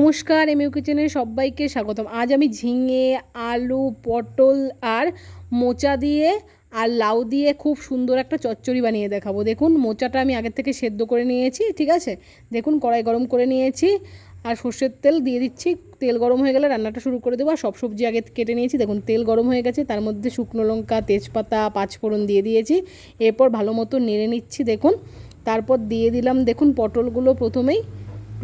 নমস্কার, এমইউ কিচেনে সবাইকে স্বাগতম। আজ আমি ঝিঙে, আলু, পটল আর মোচা দিয়ে আর লাউ দিয়ে খুব সুন্দর একটা চচ্চড়ি বানিয়ে দেখাবো। দেখুন, মোচাটা আমি আগের থেকে সেদ্ধ করে নিয়েছি, ঠিক আছে? দেখুন, কড়াই গরম করে নিয়েছি আর সর্ষের তেল দিয়ে দিচ্ছি। তেল গরম হয়ে গেলে রান্নাটা শুরু করে দেবো। আর সব সবজি আগে কেটে নিয়েছি। দেখুন, তেল গরম হয়ে গেছে। তার মধ্যে শুকনো লঙ্কা, তেজপাতা, পাঁচফোড়ন দিয়ে দিয়েছি। এরপর ভালো মতো নেড়ে নিচ্ছি, দেখুন। তারপর দিয়ে দিলাম, দেখুন, পটলগুলো প্রথমেই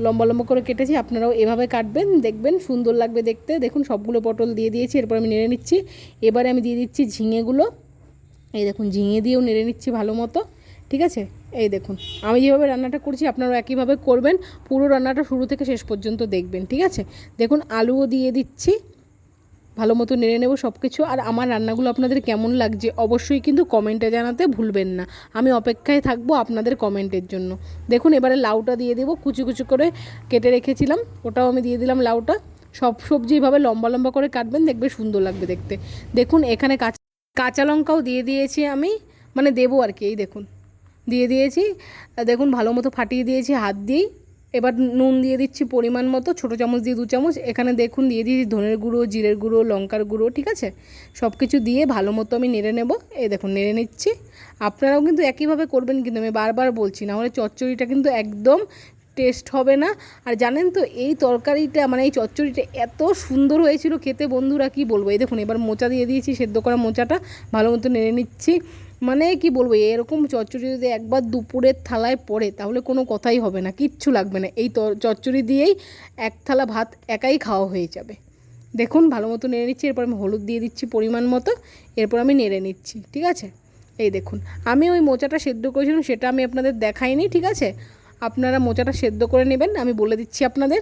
লম্বা লম্বা করে কেটেছি, আপনারাও এভাবে কাটবেন, দেখবেন সুন্দর লাগবে দেখতে। দেখুন, সবগুলো পটল দিয়ে দিয়েছি, এরপর আমি নেড়ে নিচ্ছি। এবারে আমি দিয়ে দিচ্ছি ঝিঙেগুলো। এই দেখুন, ঝিঙে দিয়েও নেড়ে নিচ্ছি ভালো মতো, ঠিক আছে? এই দেখুন, আমি যেভাবে রান্নাটা করছি, আপনারাও একইভাবে করবেন। পুরো রান্নাটা শুরু থেকে শেষ পর্যন্ত দেখবেন, ঠিক আছে? দেখুন, আলুও দিয়ে দিচ্ছি। ভালো মতো নেড়ে নেব সব কিছু আর আমার রান্নাগুলো আপনাদের কেমন লাগছে অবশ্যই কিন্তু কমেন্টে জানাতে ভুলবেন না। আমি অপেক্ষায় থাকব আপনাদের কমেন্টের জন্য। দেখুন, এবারে লাউটা দিয়ে দেবো। কুচু কুচু করে কেটে রেখেছিলাম। ওটাও আমি দিয়ে দিলাম লাউটা। সব সবজি এভাবে লম্বা লম্বা করে কাটবেন, দেখবে সুন্দর লাগবে দেখতে। দেখুন, এখানে কাঁচা কাঁচা লঙ্কাও দিয়ে দিয়েছি আমি। মানে দেবো আর কি, এই দেখুন। দিয়ে দিয়েছি। দেখুন, ভালো মতো ফাটিয়ে দিয়েছি হাত দিয়েই। এবার নুন দিয়ে দিচ্ছি পরিমাণ মতো, ছোটো চামচ দিয়ে দু চামচ। এখানে দেখুন দিয়ে দিয়েছি ধনের গুঁড়ো, জিরের গুঁড়ো, লঙ্কার গুঁড়ো, ঠিক আছে? সব কিছু দিয়ে ভালো মতো আমি নেড়ে নেব। এই দেখুন, নেড়ে নিচ্ছি। আপনারাও কিন্তু একইভাবে করবেন কিন্তু, আমি বারবার বলছি, না হলে চচ্চড়িটা কিন্তু একদম টেস্ট হবে না। আর জানেন তো, এই তরকারিটা মানে এই চচ্চড়িটা এত সুন্দর হয়েছিল খেতে, বন্ধুরা কি বলব? এই দেখুন, এবার মোচা দিয়ে দিয়েছি, সেদ্ধ করা মোচাটা। ভালো মতো নেড়ে নিচ্ছি। মানে কি বলব, এরকম চচ্চড়ি যদি একবার দুপুরের থালায় পড়ে, তাহলে কোনো কথাই হবে না, কিচ্ছু লাগবে না। এই চচ্চড়ি দিয়েই এক থালা ভাত একাই খাওয়া হয়ে যাবে। দেখুন, ভালো মতো নেড়ে নিচ্ছি, এরপর আমি হলুদ দিয়ে দিচ্ছি পরিমাণ মতো, এরপর আমি নেড়ে নিচ্ছি, ঠিক আছে? এই দেখুন, আমি ওই মোচাটা সেদ্ধ করেছিলাম, সেটা আমি আপনাদের দেখাইনি, ঠিক আছে? আপনারা মোচাটা সেদ্ধ করে নেবেন, আমি বলে দিচ্ছি আপনাদের।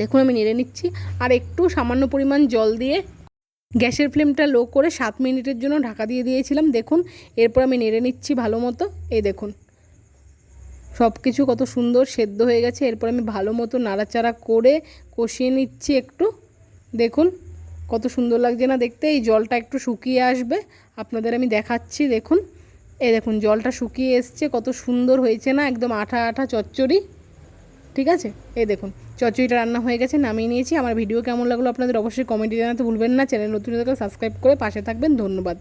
দেখুন, আমি নেড়ে নিচ্ছি, আর একটু সামান্য পরিমাণ জল দিয়ে গ্যাসের ফ্লেমটা লো করে সাত মিনিটের জন্য ঢাকা দিয়ে দিয়েছিলাম। দেখুন, এরপর আমি নেড়ে নিচ্ছি ভালো মতো। এই দেখুন সব কিছু কত সুন্দর সেদ্ধ হয়ে গেছে। এরপর আমি ভালো মতো নাড়াচাড়া করে কষিয়ে নিচ্ছি একটু। দেখুন, কত সুন্দর লাগছে না দেখতে। এই জলটা একটু শুকিয়ে আসবে। আপনাদের আমি দেখাচ্ছি, দেখুন। এই দেখুন, জলটা শুকিয়ে এসছে। কত সুন্দর হয়েছে না, একদম আঠা আঠা চচ্চড়ি। ঠিক আছে? এই দেখুন চচড়িটা রান্না হয়ে গেছে, নামিয়ে নিয়েছি। আমার ভিডিও কেমন লাগল আপনাদের অবশ্যই কমেন্টে জানাতে ভুলবেন না। চ্যানেল নতুন সাবস্ক্রাইব করে পাশে থাকবেন। ধন্যবাদ।